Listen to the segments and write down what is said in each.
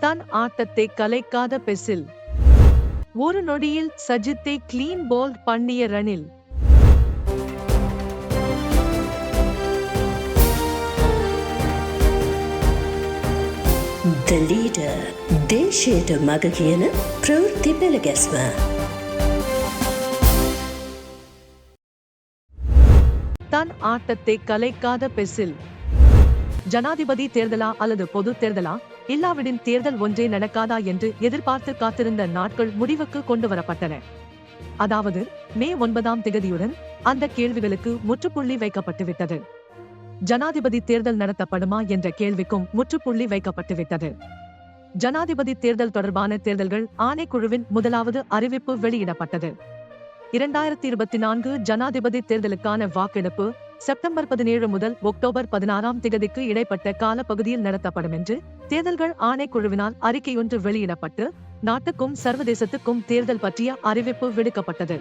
தன் ஆட்டத்தை கலைக்காத பெசில் ஒரு நொடியில் சஜித்தை கிளீன் போல்ட் பண்ணிய ரணில் The leader දේශයට මග කියන ප්‍රවෘත්ති පෙළගැස්ම. தன் ஆட்டத்தை கலைக்காத பெசில் ஜனாதிபதி தேர்தலா அல்லது பொது தேர்தலா இல்லாவிடின் தேர்தல் ஒன்றே நடக்காதா என்று எதிர்பார்த்து காத்திருந்த நாட்கள் முடிவுக்கு கொண்டு வரப்பட்டன அதாவது மே ஒன்பதாம் திகதியுடன் அந்த கேள்விகளுக்கு முற்றுப்புள்ளி வைக்கப்பட்டுவிட்டது. ஜனாதிபதி தேர்தல் நடத்தப்படுமா என்ற கேள்விக்கும் முற்றுப்புள்ளி வைக்கப்பட்டுவிட்டது. ஜனாதிபதி தேர்தல் தொடர்பான தேர்தல்கள் ஆணைக்குழுவின் முதலாவது அறிவிப்பு வெளியிடப்பட்டது. இரண்டாயிரத்தி இருபத்தி நான்கு ஜனாதிபதி தேர்தலுக்கான வாக்கெடுப்பு செப்டம்பர் பதினேழு முதல் அக்டோபர் பதினாறாம் திகதிக்கு இடைப்பட்ட காலப்பகுதியில் நடத்தப்படும் என்று தேர்தல்கள் ஆணைக்குழுவினால் அறிக்கையொன்று வெளியிடப்பட்டு நாட்டுக்கும் சர்வதேசத்துக்கும் தேர்தல் பற்றிய அறிவிப்பு விடுக்கப்பட்டது.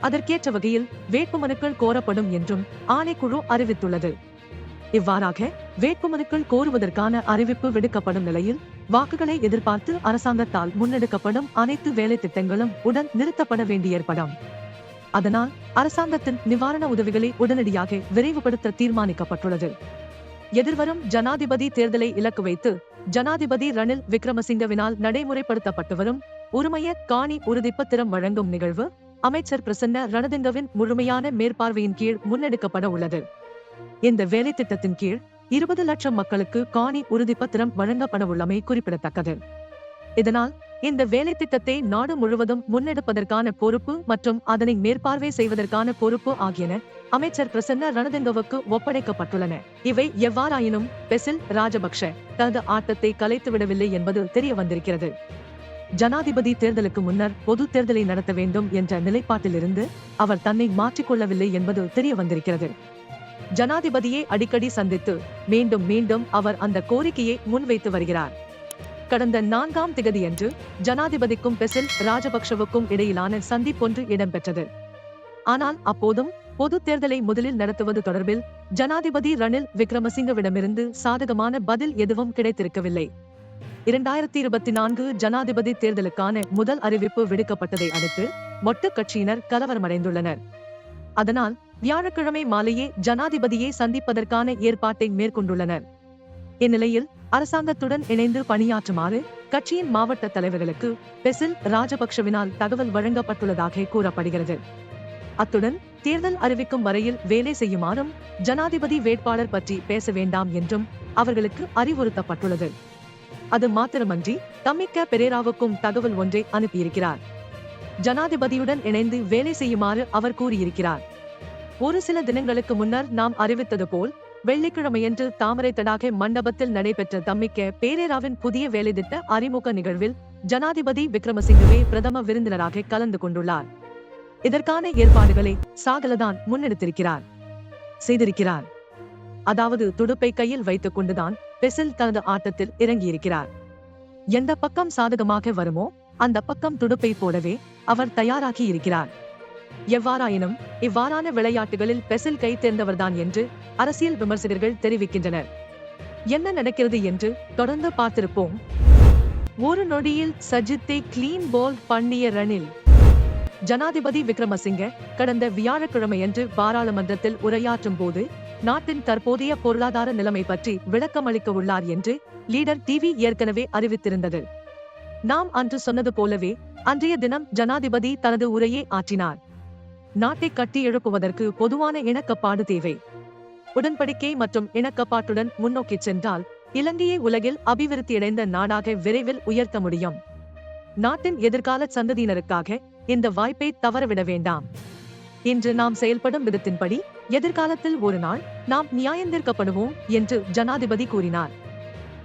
அதற்கேற்ற வகையில் வேட்புமனுக்கள் கோரப்படும் என்றும் ஆணைக்குழு அறிவித்துள்ளது. இவ்வாறாக வேட்புமனுக்கள் கோருவதற்கான அறிவிப்பு விடுக்கப்படும் நிலையில் வாக்குகளை எதிர்பார்த்து அரசாங்கத்தால் முன்னெடுக்கப்படும் அனைத்து வேலை திட்டங்களும் உடன் நிறுத்தப்பட வேண்டிய ஏற்படும். அதனால் அரசாங்கத்தின் நிவாரண உதவிகளை உடனடியாக விரைவுபடுத்த தீர்மானிக்கப்பட்டுள்ளது. எதிர்வரும் ஜனாதிபதி தேர்தலை இலக்கு வைத்து ஜனாதிபதி ரணில் விக்ரமசிங்கவினால் நடைமுறைப்படுத்தப்பட்டு வரும் உரிமைய காணி உறுதிப்பத்திரம் வழங்கும் நிகழ்வு அமைச்சர் பிரசன்ன ரணதுங்கவின் முழுமையான மேற்பார்வையின் கீழ் முன்னெடுக்கப்பட உள்ளது. இந்த வேலை திட்டத்தின் கீழ் இருபது லட்சம் மக்களுக்கு காணி உறுதிப்பத்திரம் வழங்கப்பட உள்ளமை குறிப்பிடத்தக்கது. இதனால் இந்த வேலை திட்டத்தை நாடு முழுவதும் முன்னெடுப்பதற்கான பொறுப்பு மற்றும் அதனை மேற்பார்வை செய்வதற்கான பொறுப்பு ஆகியன அமைச்சர் பிரசன்ன ரணதுங்கவுக்கு ஒப்படைக்கப்பட்டுள்ளன. இவை எவ்வாறாயினும் பெசில் ராஜபக்ஷ தனது ஆட்டத்தை கலைத்து விடவில்லை என்பது தெரிய வந்திருக்கிறது ஜனாதிபதி தேர்தலுக்கு முன்னர் பொது தேர்தலை நடத்த வேண்டும் என்ற நிலைப்பாட்டிலிருந்து அவர் தன்னை மாற்றிக்கொள்ளவில்லை என்பது தெரிய வந்திருக்கிறது ஜனாதிபதியை அடிக்கடி சந்தித்து மீண்டும் மீண்டும் அவர் அந்த கோரிக்கையை முன்வைத்து வருகிறார். கடந்த நான்காம் திகதியன்று ஜனாதிபதிக்கும் பெசில் ராஜபக்ஷவுக்கும் இடையிலான சந்திப்பொன்று இடம்பெற்றது. ஆனால் அப்போதும் பொது தேர்தலை முதலில் நடத்துவது தொடர்பில் ஜனாதிபதி ரணில் விக்ரமசிங்கவிடமிருந்து சாதகமான பதில் எதுவும் கிடைத்திருக்கவில்லை. இரண்டாயிரத்தி இருபத்தி நான்கு ஜனாதிபதி தேர்தலுக்கான முதல் அறிவிப்பு விடுக்கப்பட்டதை அடுத்து மொட்டு கட்சியினர் கலவரமடைந்துள்ளனர். அதனால் வியாழக்கிழமை மாலையே ஜனாதிபதியை சந்திப்பதற்கான ஏற்பாட்டை மேற்கொண்டுள்ளனர். இந்நிலையில் அரசாங்கத்துடன் இணைந்து பணியாற்றுமாறு கட்சியின் மாவட்ட தலைவர்களுக்கு பெசில் ராஜபக்ஷவினால் தகவல் வழங்கப்பட்டுள்ளதாக கூறப்படுகிறது. அத்துடன் தேர்தல் அறிவிக்கும் வரையில் வேலை செய்யுமாறும் ஜனாதிபதி வேட்பாளர் பற்றி பேச வேண்டாம் என்றும் அவர்களுக்கு அறிவுறுத்தப்பட்டுள்ளது. அது மாத்திரமன்றி தம்மிக்க பெரேராவுக்கும் தகவல் ஒன்றை அனுப்பியிருக்கிறார். ஜனாதிபதியுடன் இணைந்து வேலை செய்யுமாறு அவர் கூறியிருக்கிறார். ஒரு சில தினங்களுக்கு முன்னர் நாம் அறிவித்தது போல் வெள்ளிக்கிழமையன்று தாமரை தடாக மண்டபத்தில் நடைபெற்ற தம்மிக்க பேரேராவின் புதிய வேலைத்திட்ட அறிமுக நிகழ்வில் ஜனாதிபதி விக்ரமசிங்கவே பிரதம விருந்தினராக கலந்து கொண்டுள்ளார். இதற்கான ஏற்பாடுகளை சாகலதான் முன்னெடுத்திருக்கிறார். செய்திருக்கிறார். அதாவது துடுப்பை கையில் வைத்துக் கொண்டுதான் பெசில் தனது ஆட்டத்தில் இறங்கியிருக்கிறார். எந்த பக்கம் சாதகமாக வருமோ அந்த பக்கம் துடுப்பை போடவே அவர் தயாராகி இருக்கிறார். எவ்வாறாயினும் இவ்வாறான விளையாட்டுகளில் பெசில் கை தேர்ந்தவர்தான் என்று அரசியல் விமர்சகர்கள் தெரிவிக்கின்றனர். என்ன நடக்கிறது என்று தொடர்ந்து பார்த்திருப்போம். ஒரு நொடியில் சஜித்தை கிளீன் போல் பண்ணிய ரணில். ஜனாதிபதி விக்ரமசிங்க கடந்த வியாழக்கிழமையன்று பாராளுமன்றத்தில் உரையாற்றும் போது நாட்டின் தற்போதைய பொருளாதார நிலைமை பற்றி விளக்கமளிக்க உள்ளார் என்று லீடர் டிவி ஏற்கனவே அறிவித்திருந்தது. நாம் அன்று சொன்னது போலவே அன்றைய தினம் ஜனாதிபதி தனது உரையை ஆற்றினார். நாட்டை கட்டி எழுப்புவதற்கு பொதுவான இணக்கப்பாடு தேவை. உடன்படிக்கை மற்றும் இணக்கப்பாட்டுடன் முன்னோக்கிச் சென்றால் இலங்கையை உலகில் அபிவிருத்தியடைந்த நாடாக விரைவில் உயர்த்த முடியும். நாட்டின் எதிர்கால சந்ததியினருக்காக இந்த வாய்ப்பை தவறவிட வேண்டாம். இன்று நாம் செயல்படும் விதத்தின்படி எதிர்காலத்தில் ஒரு நாள் நாம் நியாயந்திருக்கப்படுவோம் என்று ஜனாதிபதி கூறினார்.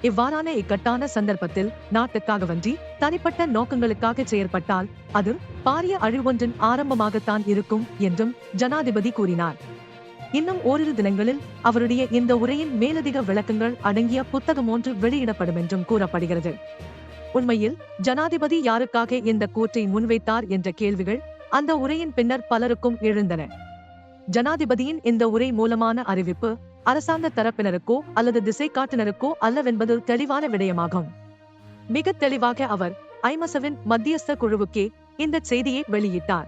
இவ்வாறான இக்கட்டான சந்தர்ப்பத்தில் நாட்டுக்காகவன்றி தனிப்பட்ட நோக்கங்களுக்காக செயற்பட்டால் அது பாரிய அழிவொன்றின் ஆரம்பமாகத்தான் இருக்கும் என்றும் ஜனாதிபதி கூறினார். இன்னும் ஓரிரு தினங்களில் அவருடைய இந்த உரையின் மேலதிக விளக்கங்கள் அடங்கிய புத்தகம் ஒன்று வெளியிடப்படும் என்றும் கூறப்படுகிறது. உண்மையில் ஜனாதிபதி யாருக்காக இந்த கூற்றை முன்வைத்தார் என்ற கேள்விகள் அந்த உரையின் பின்னர் பலருக்கும் எழுந்தன. ஜனாதிபதியின் இந்த உரை மூலமான அறிவிப்பு அரசாங்க தரப்பினருக்கோ அல்லது திசை காட்டினருக்கோ அல்லவென்பது தெளிவான விடயமாகும். மிக தெளிவாக அவர் ஐமசவின் மத்தியஸ்த குழுவுக்கே இந்த செய்தியை வெளியிட்டார்.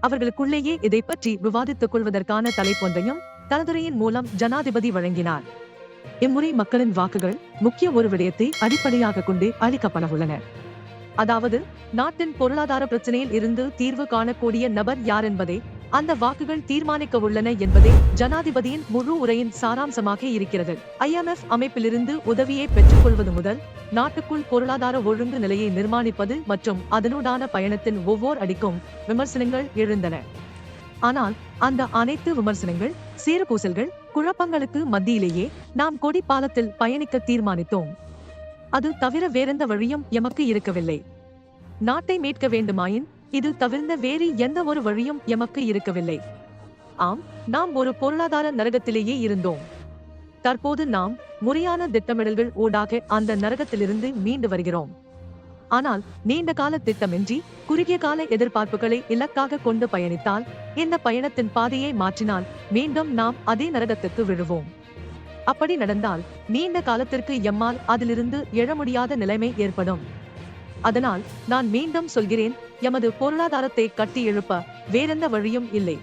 அவர்களுக்குள்ளேயே இதை பற்றி விவாதித்துக் கொள்வதற்கான தலைப்பொன்றையும் தனதுரையின் மூலம் ஜனாதிபதி வழங்கினார். இம்முறை மக்களின் வாக்குகள் முக்கிய ஒரு விடயத்தை அடிப்படையாக கொண்டு அளிக்கப்படவுள்ளன அதாவது நாட்டின் பொருளாதார பிரச்சனையில் இருந்து தீர்வு காணக்கூடிய நபர் யார் என்பதை அந்த வாக்குகள் தீர்மானிக்க உள்ளன என்பதே ஜனாதிபதியின் முழு உரையின் சாராம்சமாக இருக்கிறது. ஐஎம்எஃப் அமைப்பிலிருந்து உதவியை பெற்றுக்கொள்வது முதல் நாட்டுக்குள் பொருளாதார ஒழுங்கு நிலையை நிர்மாணிப்பது மற்றும் அதனூடான பயணத்தின் ஒவ்வொரு அடிக்கும் விமர்சனங்கள் எழுந்தன. ஆனால் அந்த அனைத்து விமர்சனங்கள் சீரபூசல்கள் குழப்பங்களுக்கு மத்தியிலேயே நாம் கொடி பாலத்தில் பயணிக்க தீர்மானித்தோம். அது தவிர வேறெந்த வழியும் எமக்கு இருக்கவில்லை. நாட்டை மீட்க வேண்டுமாயின் இது தவிர்ந்த வேறு எந்த ஒரு வழியும் எமக்கு இருக்கவில்லை. ஆம் நாம் ஒரு பொருளாதார நரகத்திலேயே இருந்தோம். தற்போது நாம் முறையான திட்டமிடல்கள் ஊடாக அந்த நரகத்திலிருந்து மீண்டு வருகிறோம். ஆனால் நீண்ட கால திட்டமின்றி குறுகிய கால எதிர்பார்ப்புகளை இலக்காக கொண்டு பயணித்தால் இந்த பயணத்தின் பாதையை மாற்றினால் மீண்டும் நாம் அதே நரகத்துக்கு விழுவோம். அப்படி நடந்தால் நீண்ட காலத்திற்கு எம்மால் அதிலிருந்து எழ முடியாத நிலைமை ஏற்படும். அதனால் நான் மீண்டும் சொல்கிறேன் எமது பொருளாதாரத்தை கட்டி எழுப்ப வேறெந்த வழியும் இல்லை.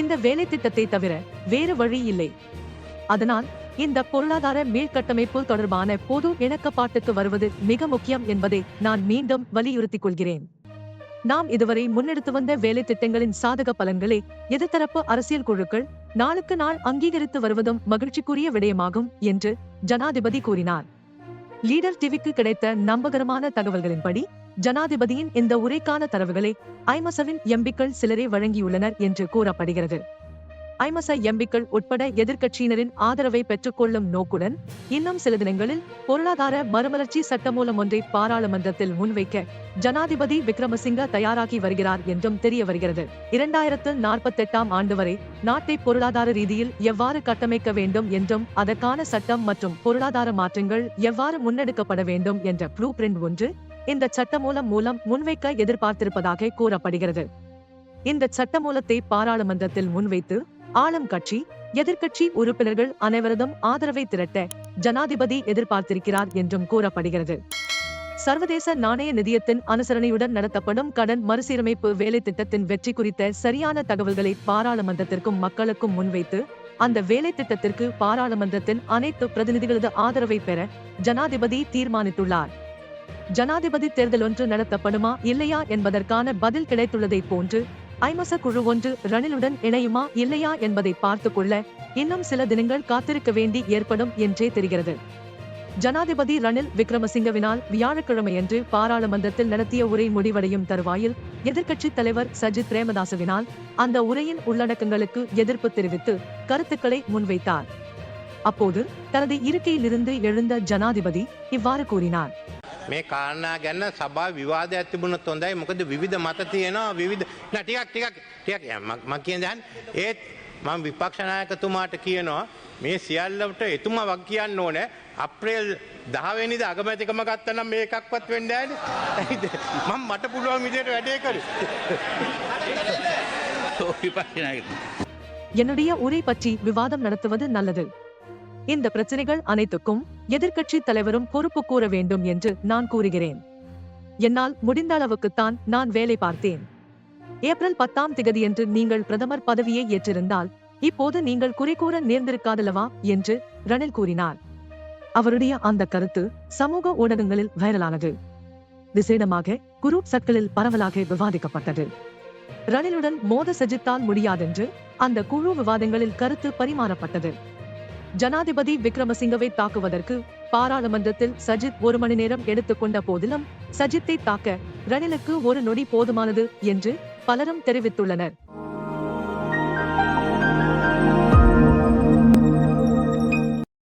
இந்த வேலை திட்டத்தை தவிர வேறு வழி இல்லை. அதனால் இந்த பொருளாதார மீள்கட்டமைப்பு தொடர்பான பொது இணக்கப்பாட்டுக்கு வருவது மிக முக்கியம் என்பதை நான் மீண்டும் வலியுறுத்திக் கொள்கிறேன். நாம் இதுவரை முன்னெடுத்து வந்த வேலை திட்டங்களின் சாதக பலன்களை எதிர்த்தரப்பு அரசியல் குழுக்கள் நாளுக்கு நாள் அங்கீகரித்து வருவதும் மகிழ்ச்சிக்குரிய விடயமாகும் என்று ஜனாதிபதி கூறினார். லீடர் டிவிக்கு கிடைத்த நம்பகரமான தகவல்களின்படி ஜனாதிபதியின் இந்த உரைக்கான தரவுகளை ஐமசவின் எம்பிக்கள் சிலரே வழங்கியுள்ளனர் என்று கூறப்படுகிறது. ஐமச எம்பிக்கள் உட்பட எதிர்க்கட்சியினரின் ஆதரவை பெற்றுக்கொள்ளும் நோக்குடன் இன்னும் சில தினங்களில் பொருளாதார மறுமலர்ச்சி சட்டமூலம் ஒன்றை பாராளுமன்றத்தில் முன்வைக்க ஜனாதிபதி விக்ரமசிங்க தயாராகி வருகிறார் என்றும் தெரிய வருகிறது. இரண்டாயிரத்து நாற்பத்தெட்டாம் ஆண்டு வரை நாட்டை பொருளாதார ரீதியில் எவ்வாறு கட்டமைக்க வேண்டும் என்றும் அதற்கான சட்டம் மற்றும் பொருளாதார மாற்றங்கள் எவ்வாறு முன்னெடுக்கப்பட வேண்டும் என்ற ப்ளூ பிரிண்ட் ஒன்று இந்த சட்டமூலம் மூலம் முன்வைக்க எதிர்பார்த்திருப்பதாக கூறப்படுகிறது. இந்த சட்டமூலத்தை பாராளுமன்றத்தில் முன்வைத்து ஆளும் கட்சி எதிர்கட்சி உறுப்பினர்கள் அனைவரதும் ஆதரவை திரட்ட ஜனாதிபதி எதிர்பார்த்திருக்கிறார் என்றும் கூறப்படுகிறது. சர்வதேச நாணய நிதியத்தின் அனுசரணையுடன் நடத்தப்படும் கடன் மறுசீரமைப்பு வேலை திட்டத்தின் வெற்றி குறித்த சரியான தகவல்களை பாராளுமன்றத்திற்கும் மக்களுக்கும் முன்வைத்து அந்த வேலை திட்டத்திற்கு பாராளுமன்றத்தின் அனைத்து பிரதிநிதிகளது ஆதரவை பெற ஜனாதிபதி தீர்மானித்துள்ளார். ஜனாதிபதி தேர்தல் ஒன்று நடத்தப்படுமா இல்லையா என்பதற்கான பதில் கிடைத்துள்ளதை போன்று ஐமச குழு ஒன்று ரணிலுடன் இணையுமா இல்லையா என்பதை பார்த்துக் கொள்ள இன்னும் சில தினங்கள் காத்திருக்க வேண்டி ஏற்படும் என்றே தெரிகிறது. ஜனாதிபதி ரணில் விக்ரமசிங்கவினால் வியாழக்கிழமையன்று பாராளுமன்றத்தில் நடத்திய உரை முடிவடையும் தருவாயில் எதிர்க்கட்சித் தலைவர் சஜித் பிரேமதாசவினால் அந்த உரையின் உள்ளடக்கங்களுக்கு எதிர்ப்பு தெரிவித்து கருத்துக்களை முன்வைத்தார். அப்போது தனது இருக்கையிலிருந்து எழுந்த ஜனாதிபதி இவ்வாறு கூறினார். මේ කාරණා ගැන්න සභා විවාදයක් තිබුණොත් හොඳයි මොකද විවිධ මත තියෙනවා විවිධ නෑ ටිකක් ටිකක් ටිකක් මම කියන දැන් ඒත් මම විපක්ෂ නායකතුමාට කියනවා මේ සියල්ලට එතුමා වග කියන්න ඕනේ අප්‍රේල් 10 වෙනිදා අගමැතිකම ගත්තා නම් මේකක්වත් වෙන්නේ නෑනේ මම මට පුළුවන් විදියට වැඩේ කරේ විපක්ෂනායක என்னுடைய உரை பற்றி விவாதம் நடத்துவது நல்லது இந்த பிரச்சனைகள் அனைத்துக்கும் எதிர்க்கட்சி தலைவரும் பொறுப்பு கூற வேண்டும் என்று நான் கூறுகிறேன். என்னால் முடிந்த அளவுக்குத்தான் நான் வேலை பார்த்தேன். ஏப்ரல் பத்தாம் திகதியன்று நீங்கள் பிரதமர் பதவியை ஏற்றிருந்தால் இப்போது நீங்கள் குறை கூற நேர்ந்திருக்காதல்லவா? என்று ரணில் கூறினார். அவருடைய அந்த கருத்து சமூக ஊடகங்களில் வைரலானது. விசேடமாக குரூப் சர்க்கிளில் பரவலாக விவாதிக்கப்பட்டது. ரணிலுடன் மோத சஜித்தால் முடியாதென்று அந்த குழு விவாதங்களில் கருத்து பரிமாறப்பட்டது. ஜனாதிபதி விக்ரமசிங்கவை தாக்குவதற்கு பாராளுமன்றத்தில் சஜித் ஒரு மணி நேரம் எடுத்துக்கொண்ட போதிலும் சஜித்தை தாக்க ரணிலுக்கு ஒரு நொடி போதுமானது என்று பலரும் தெரிவித்துள்ளனர்.